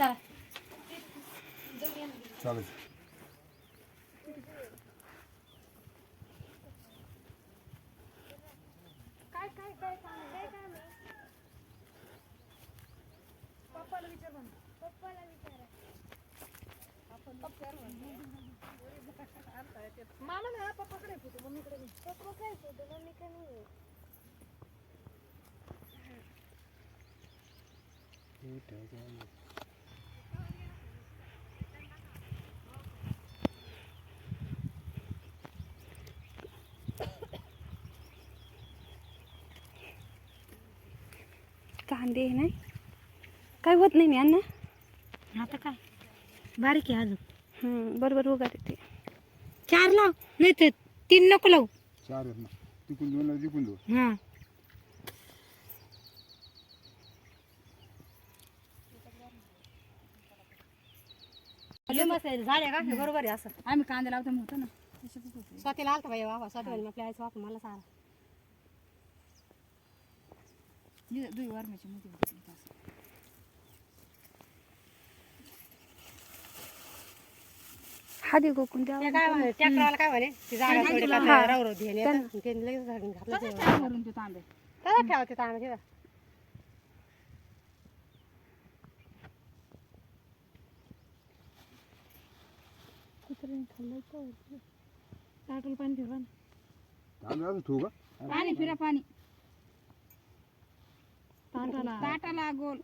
चला. चालेल. काय काय काय काम काय काम आहे पप्पाला विचार म्हणा. पप्पाला विचारा. मला ना पप्पाकडे फोटो मम्मीकडे नाही. पप्पा काय फोटो मम्मीकडे नाही कांदे नाही काय होत नाही मी अण्णा. आता काय? बारीक आहे अजून. हम्म, बरोबर उगा ते चार लाव नाही तर तीन नको लावू. चार आहेत ना. तिकून दोन आणि तिकून दोन हा. झाले का? बरोबर आहे असं. आम्ही कांदा लावतो मोठं ना. स्वतःला आलता बाई बाबा स्वतः आपल्या आईचं वापर मला सारा दुई वरण्याची मोठी होती ती गोकून ते द्यावं काय म्हणे ट्रॅक्टरवाला काय म्हणे ती जागा थोडी का राव राव ध्यान येतं ते लगेच घालून घातलं तसंच ते. ठेवा भरून ते तांबे तसंच ठेवते तांबे तिथं ताटूला पाणी फिरवा ना. अजून ठेवू का पाणी फिरा पाणी तांदळाला ताटाला गोल.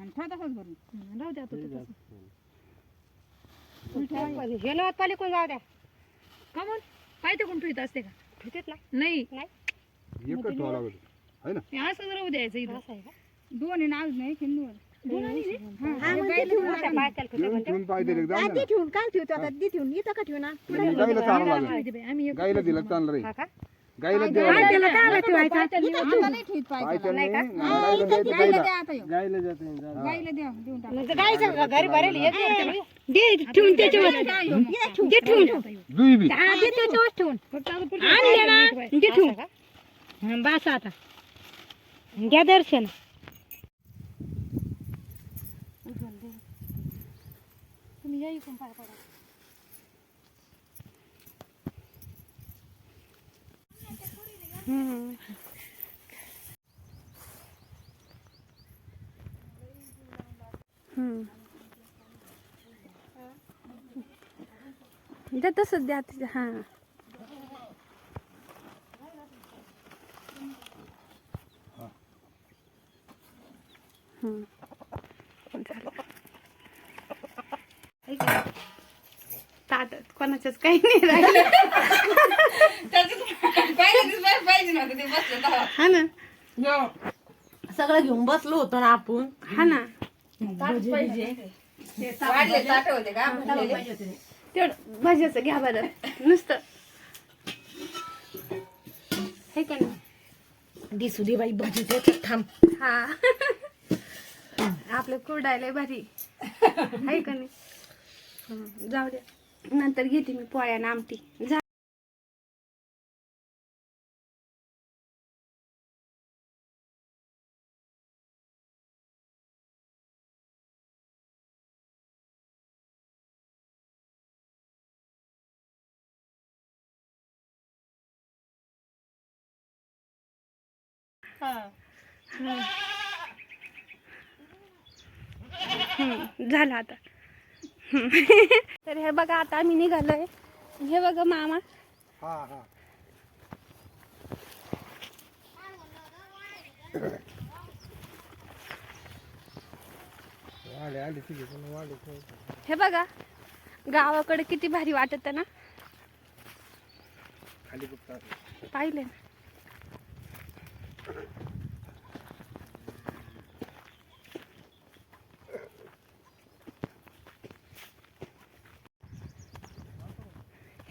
आणि ठेवा तसंच भरून. राहू द्या तो तसं. हे लवत पाली कोण जाऊ द्या. का म्हणून पाहिजे कोण ठेवत असते का? ना. नाही. एकच ठेवा लागत आहे ना? हे असंच राहू द्यायचं इथं. असं आहे का? दोन आहे. नाव नाही दोन आणि? हा, हे. ठेवून ना ठेवतो आता दी ठेवून इथं का ठेवू ना गाईला चालू लागेल. आम्ही एक गाईला दिलं चालणार हा आहे का? लागेल. त्याला काय ठेवायचं आता नाही ठेवत पाय पाहिजे त्याला. नाही. गाईला द्यायचं गाईला गाईला. द्या आता ह्यो. गाईला द्या देऊन टाका. मग गाईचं घरी भरेल येत नाही रे ते. दे ठेवून त्याच्यावर. दे ठेवून. जुई बी. हा, दे त्याच्यावर ठेवून. आणले ना दे ठेवून? हं, बस आता. घ्या दर्शन. तुम्ही या इकडून पाय पडा हम्म. हम्म. द्या तसंच द्या तिच्या हां. कोणाच्याच काही नाही राहिलं. हा ना. सगळं घेऊन बसलो होतो ना आपण. हा ना. तेवढं भाज्याचं घ्या बरं. नुसतं. हे का नाही? दिसू दे बाई भजी त्याच्यात थांब. हा. आपलं कुरडायला भारी. आहे का नाही? हं, जाऊ द्या नंतर घेते मी पोळ्या आणि आमटी. जा. झालं आता. तर हे बघा आता आम्ही निघालोय. हे बघा मामा. हे बघा गावाकडे किती भारी वाटत ना? खाली पाहिले ना?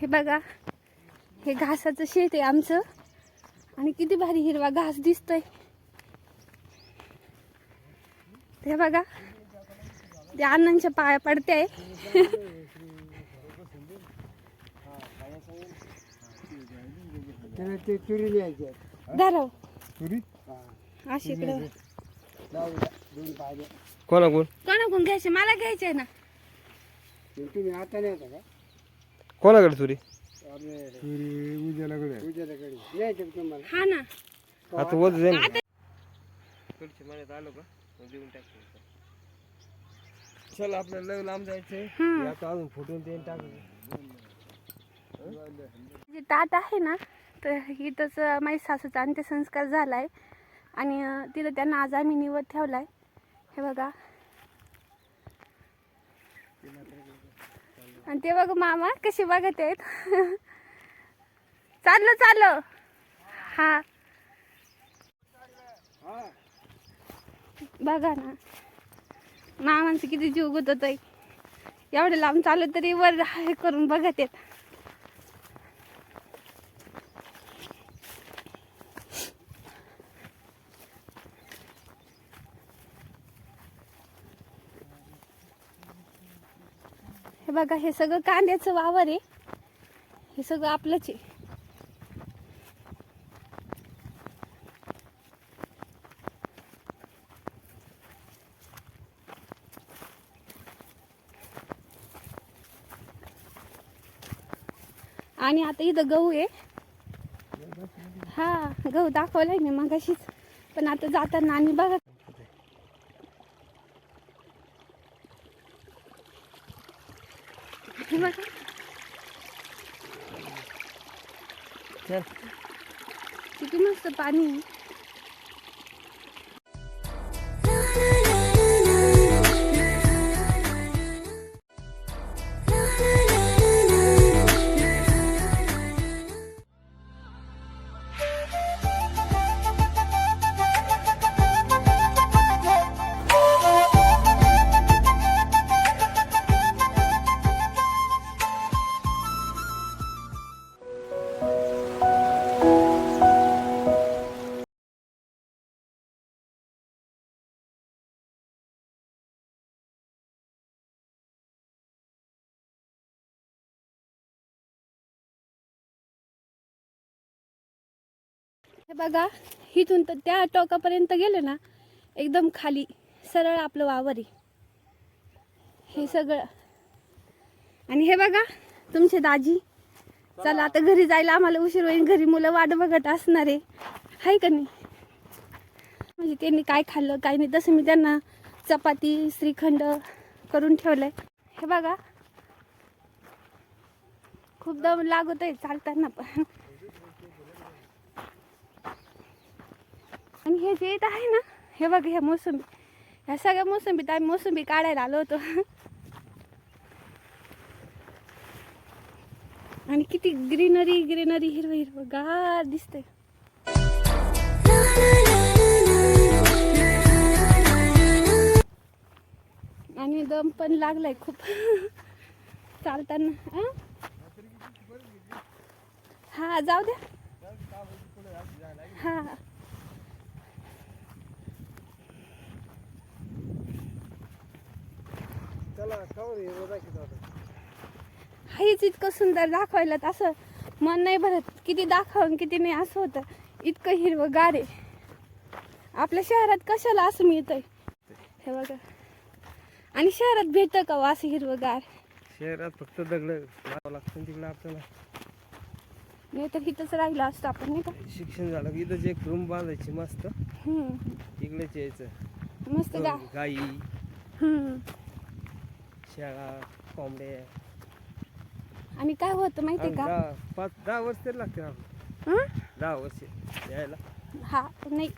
हे बघा हे घासाचं शेत आहे आमचं. आणि किती भारी हिरवा घास दिसतोय. हे बघा ते अण्णांच्या पाया पडते लिहायची धराव अशी इकडं दोन पाहिजे कोणा कोण कोणाकडून? घ्यायचे? मला घ्यायचे ना. तुम्ही आता नाही का? कोणाकडे तुरी? आपले उद्यालाकडे उद्यालाकडे यायचं का तुम्हाला हा ना. आता वज जाईल पुढच्या महिन्यात आलो का? मग देऊन टाकतो. चल आपल्याला लय लांब जायचंय. आता अजून फुटून ते टाकू जे ताट आहे ना तर इथंच माझ्या सासूचा अंत्यसंस्कार झाला आहे आणि अं, तिथं त्यांना आज आम्ही निवड ठेवला आहे हे बघा. आणि ते बघा मामा कसे बघत आहेत. चाललं चाललं. हा. बघा ना. मामांचं किती जीव गुतत आहे एवढं लांब चाललं तरी वर हे करून बघत आहेत. बघा हे सगळं कांद्याचं वावर आहे. हे सगळं आपलंच आहे. आणि आता इथं गहू आहे. हा गहू दाखवलाय मी मगाशीच. पण आता जाताना आणि बघा हे बघा चल किती मस्त पाणी. बघा इथून तर त्या टोकापर्यंत गेले ना एकदम खाली सरळ आपलं वावर आहे. हे सगळं. आणि हे बघा तुमचे दाजी. चला आता घरी जायला आम्हाला उशीर होईल. घरी मुलं वाट बघत असणार आहे. हाय का नाही? म्हणजे त्यांनी काय खाल्लं काय नाही तसं मी त्यांना चपाती श्रीखंड करून ठेवलंय. हे बघा. खूप दम लागत आहे चालताना पण. आणि हे जे येत आहे ना हे बघ हे मोसंबी. ह्या सगळ्या मोसंबीत आम्ही मोसंबी काढायला आलो होतो. आणि किती ग्रीनरी ग्रीनरी हिरवं हिरवं गार दिसते आणि दम पण लागलाय खूप. चालताना हा जाऊ द्या. हा चला कवर हे दाखवतो आता हेच इतकं सुंदर दाखवायला असं मन नाही भरत. किती दाखवून किती नाही असं होतं. इतकं हिरवं गार आहे. आपल्या शहरात कशाला असं मिळतंय? हे बघा. आणि शहरात भेटतं का हो असं हिरवं गार? शहरात फक्त दगड लागतं तिकडं आपल्याला. नाही तर इथंच राहिलं असतं आपण नाही का? शिक्षण झालं की इथंच एक रूम बांधायची मस्त. इकडेच यायचं. मस्त गाई. हम्म. शाळा कोंबड्या आणि काय होतं माहितीये आणि का? दहा पाच दहा वर्ष तरी लागते हं? दहा वर्ष यायला. हा नाही.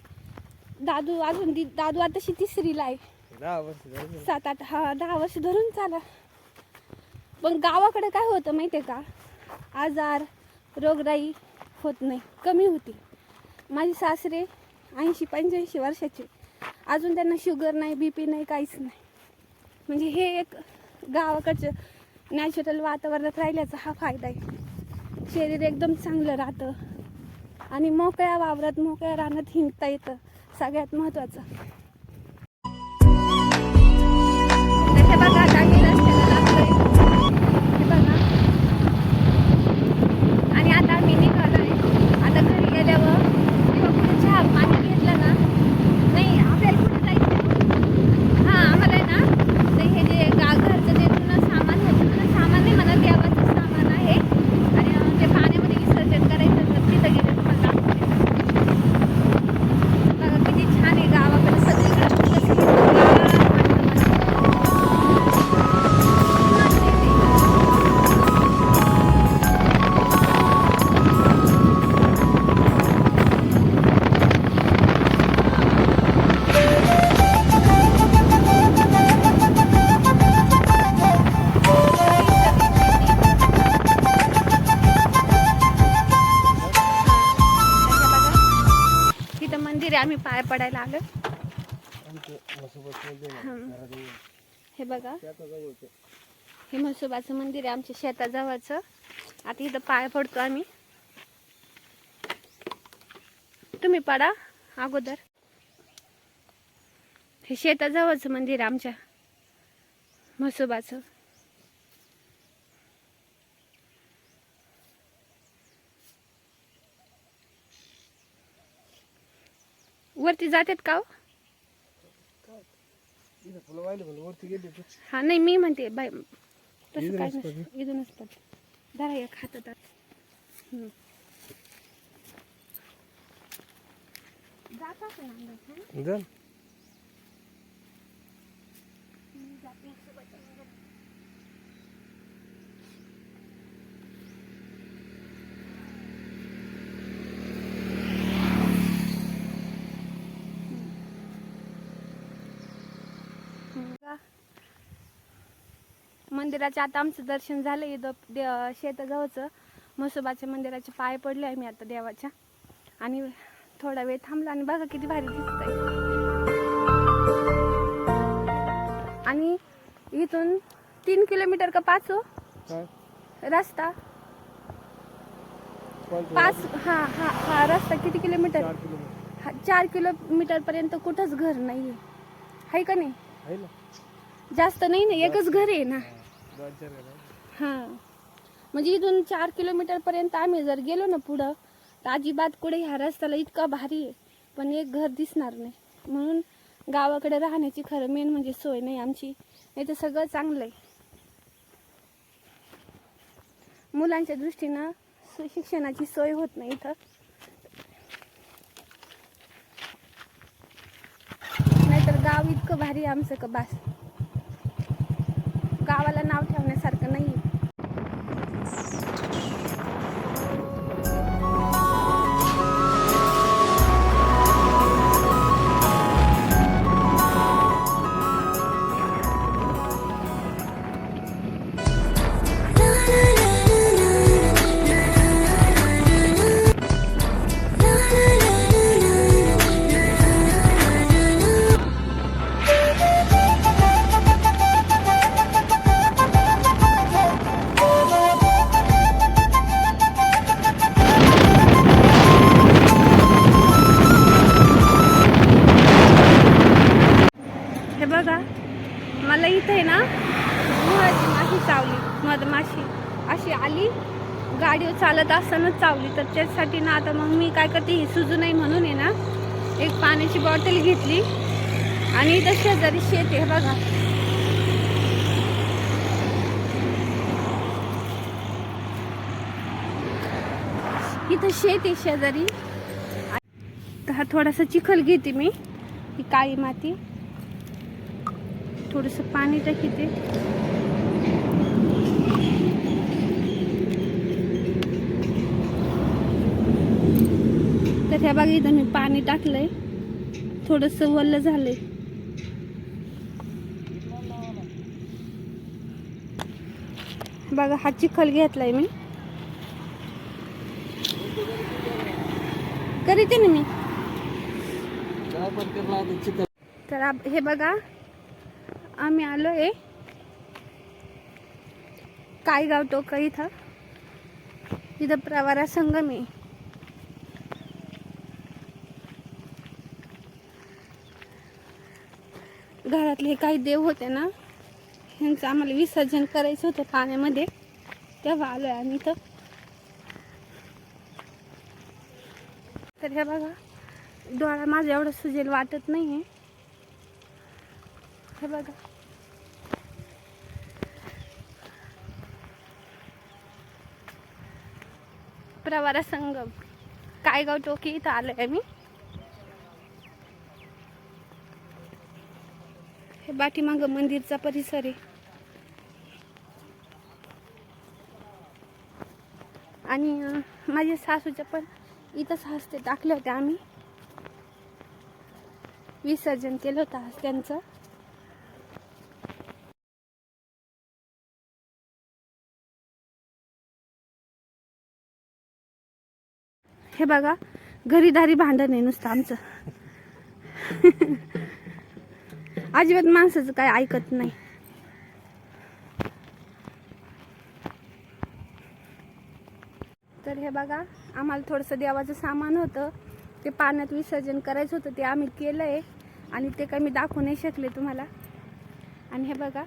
दादू अजून दि- दादू आताशी तिसरीला आहे. दहा वर्ष झाली. सात आठ हा दहा वर्ष धरून चाला. पण गावाकडे काय होतं माहिती आहे का? आजार रोगराई होत नाही. कमी होती. माझे सासरे ऐंशी पंच्याऐंशी वर्षाचे. अजून त्यांना शुगर नाही बी पी नाही काहीच नाही. म्हणजे हे एक गावाकडचं नॅचरल वातावरणात राहिल्याचा हा फायदा आहे. शरीर एकदम चांगलं राहतं. आणि मोकळ्या वावरात मोकळ्या रानात हिंडता येतं. सगळ्यात महत्त्वाचं पाय पडायला आलो. हे बघा. हे म्हसोबाचं मंदिर आहे आमच्या शेताजवळचं. आता इथं पाय पडतो आम्ही. तुम्ही पडा अगोदर. हे शेताजवळचं मंदिर आहे आमच्या म्हसोबाचं वरती जातात का हो? फुलं वाहिले म्हणलं वरती गेली तू हा नाही मी म्हणते बाय तसं काय इथूनच पड जरा एक हातात आत. हम्म. जात असेल अंदाज, हं? जा मंदिराचे आता आमचं दर्शन झालं इथं दे- शेताजवळचं. म्हसोबाच्या मंदिराचे पाय पडले आहे मी आता देवाच्या. आणि थोडा वेळ थांबला आणि बघा किती भारी दिसतंय. आणि इथून तीन किलोमीटर का पाच हो? रस्ता? पाच हा हा हा रस्ता किती किलोमीटर? चार किलोमीटर. हा, चार किलोमीटर पर्यंत कुठंच घर नाहीये. आहे का नाही? आहे जास्त नाही ना एकच घर आहे आहे ना. हा. म्हणजे इथून चार किलोमीटर पर्यंत आम्ही जर गेलो ना पुढं तर अजिबात कुठे ह्या रस्त्याला इतका भारी आहे. पण एक घर दिसणार नाही. म्हणून गावाकडे राहण्याची खरं मेन म्हणजे सोय नाही आमची. नाही तर सगळं चांगलं आहे मुलांच्या दृष्टीनं शिक्षणाची सोय होत नाही इथं. नाहीतर गाव इतकं भारी आहे आमचं का बास? गावाला नाव ठेवण्यासारखं नाही ती ही सुजू नाही म्हणून आहे ना एक पाण्याची बॉटल घेतली. आणि इथं शेजारी शेत आहे बघा. इथं शेत आहे शेजारी. हा थोडासा चिखल घेते मी ही काळी माती. थोडस पाणी टाकते. ह्या बघा इथं मी पाणी टाकलंय. थोडस वल्ल झालंय. बघा हा चिखल घेतलाय मी. करीते ना मी. तर हे बघा आम्ही आलो आहे काय गाव टोका इथं. इथं प्रवारा संगम आहे. घरातले काही देव होते ना ह्यांचं आम्हाला विसर्जन करायचं होतं पाण्यामध्ये. तेव्हा आलो आहे आम्ही तर हे बघा डोळा माझा एवढं सुजेल वाटत नाही आहे हे बघा. प्रवारा संगम. कायगाव टोकी इथं आलो आम्ही. मी पाठीमागं मंदिरचा परिसर आहे. आणि माझ्या सासूच्या पण इथंच हस्ते टाकले होते आम्ही. विसर्जन केलं होतं आज त्यांचं. हे बघा घरीदारी भांडण आहे नुसतं आमचं. अजिबात माणसाचं काय ऐकत नाही. तर हे बघा आम्हाला थोडंसं देवाचं सामान होतं. ते पाण्यात विसर्जन करायचं होतं ते आम्ही केलं आहे आणि ते काही मी दाखवू नाही शकले तुम्हाला. आणि हे बघा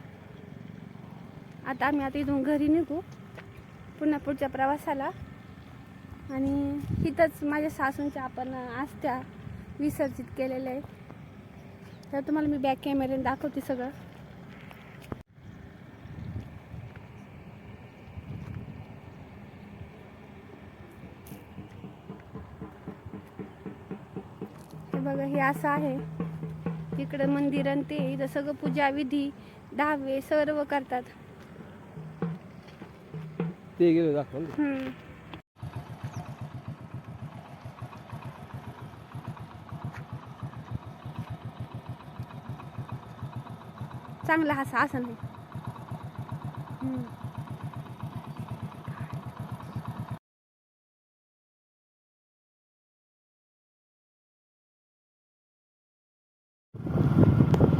आता आम्ही आता इथून घरी निघू. पुन्हा पुढच्या प्रवासाला. आणि इथंच माझ्या सासूंच्या आपण आस्त्या विसर्जित केलेल्या आहे तर तुम्हाला मी बॅक कॅमेऱ्याने दाखवते सगळं. हे बघा हे असं आहे. इकडं मंदिर आणि ते इथं सगळं पूजा विधी दहावे सर्व करतात. ते गेलो चांगला हसा असं नाही.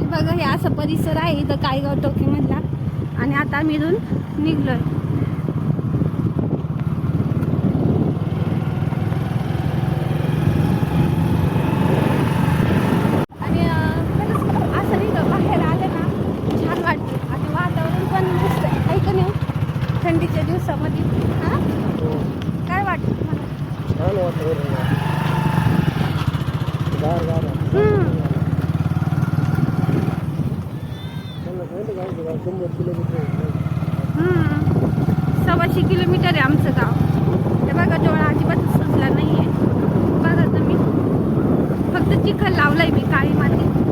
बघा हे असं परिसर आहे इथं कायगाव टोकीमधला. आणि आता मिळून इथून निघलोय आणि अं, खरंच असं नाही का बाहेर आलं ना छान वाटतं आणि वातावरण पण मस्त आहे आहे का नाही थंडीच्या दिवसामध्ये हां काय वाटतं तुम्हाला छान वातावरण गार गार हम्म. शंभर किलोमीटर हम्म. सव्वाशे किलोमीटर आहे आमचं गाव. हे बघा डोळा अजिबात सुचला नाही आहे बघा तुम्ही. फक्त चिखल लावलाय मी काळी माती.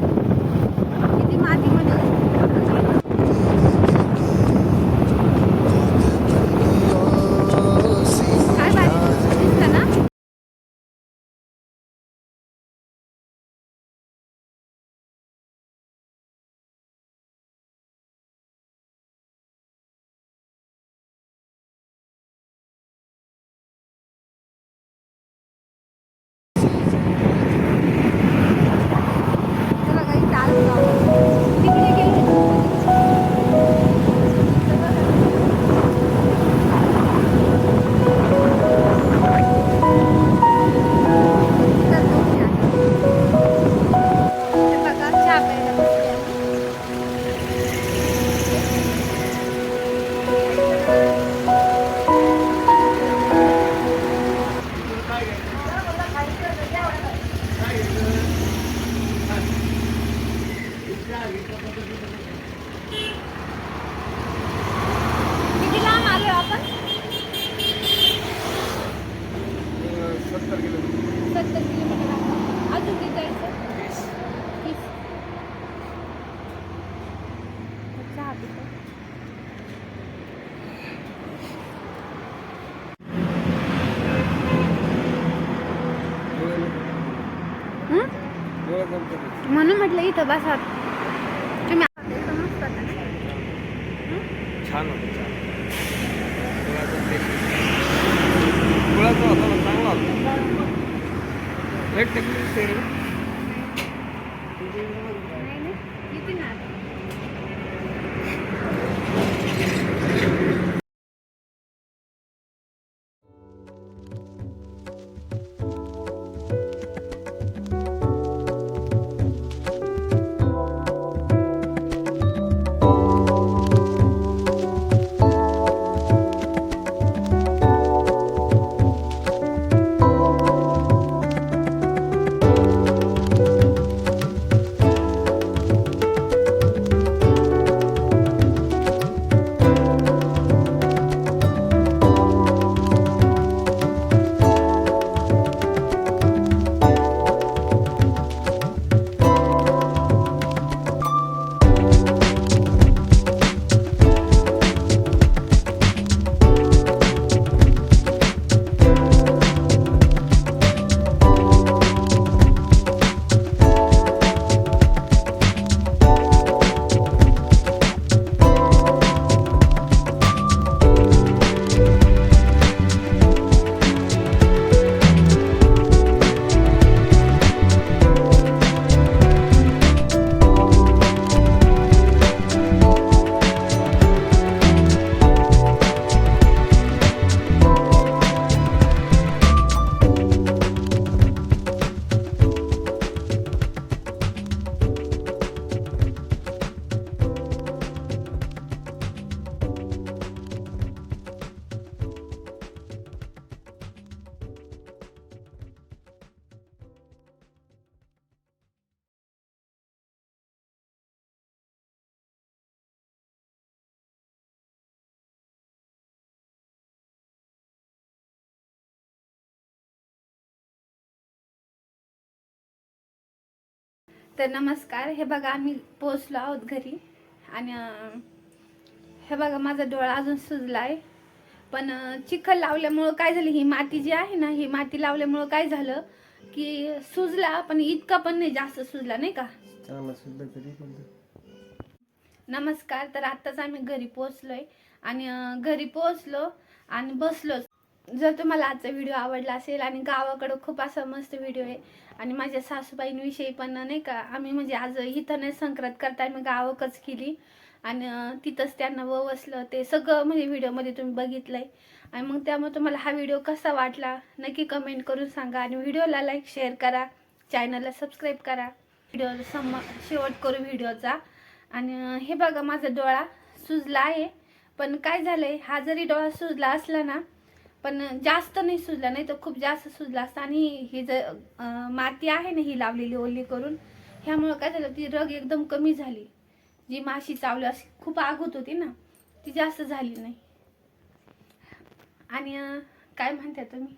सत्तर किलोमीटर सत्तर किलोमीटर. अजून किती जायचं? तीस चहा पितो? म्हणून म्हटलं इथं बसा. तर नमस्कार. हे बघा आम्ही पोचलो आहोत घरी. आणि हे बघा माझा डोळा अजून सुजला आहे पण चिखल लावल्यामुळं काय झालं? ही माती जी आहे ना ही माती लावल्यामुळं काय झालं? की सुजला पण इतका पण नाही जास्त सुजला नाही का? नमस्कार. तर आत्ताच आम्ही घरी पोहोचलोय. आणि घरी पोहोचलो आणि बसलो जर तुम्हाला आजचा व्हिडिओ आवडला असेल आणि गावाकडं खूप असा मस्त व्हिडिओ आहे आणि माझ्या सासूबाईंविषयी पण नाही का आम्ही म्हणजे आज इथं नाही संक्रांत करता मी गावकच केली. आणि तिथंच त्यांना ववसलं ते सगळं म्हणजे व्हिडिओमध्ये तुम्ही बघितलंय. आणि मग त्यामुळे तुम्हाला हा व्हिडिओ कसा वाटला नक्की कमेंट करून सांगा. आणि व्हिडिओला लाईक शेअर करा. चॅनलला सबस्क्राईब करा. व्हिडिओ सम शेवट करू व्हिडिओचा आणि हे बघा माझा डोळा सुजला आहे. पण काय झालंय हा जरी डोळा सुजला असला ना पण जास्त नाही सुजला नाही तर खूप जास्त सुजला असता. आणि ही जर माती आहे ना ही लावलेली ओली करून ह्यामुळं काय झालं ती रग एकदम कमी झाली. जी माशी चावली अशी खूप आग होत होती ना ती जास्त झाली नाही. आणि काय म्हणता तुम्ही?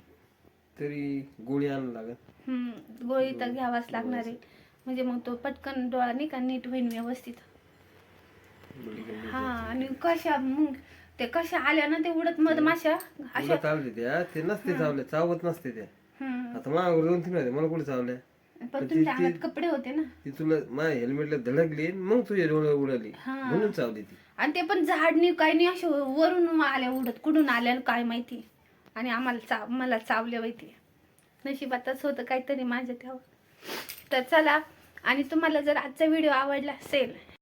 तरी गोळी आणावं लागत हम्म, गोळी तर घ्यावाच लागणार आहे. म्हणजे मग तो पटकन डोळा नाही का नीट होईल व्यवस्थित. हा आणि कशा मग ते कशा आल्या ना ते उडत मध माशा अशा तुला चावले त्या ते नसते चावले चावत नसते त्या हम्म. आता माझ्यावर दोन तीन होते मला कुठे चावल्या पण तुमच्या अंगात कपडे होते ना. ती तुला माझ्या हेल्मेटला धडकली आणि मग तुझे डोळे उडाली. म्हणून चावली ती. आणि ते पण झाडणी काय नाही असे वरून आल्या उडत. कुठून आल्या काय माहिती? आणि आम्हाला चाव मला चावल्या माहिती नशिबातच होतं काहीतरी माझ्या तेव्हा. तर चला आणि तुम्हाला जर आजचा व्हिडिओ आवडला असेल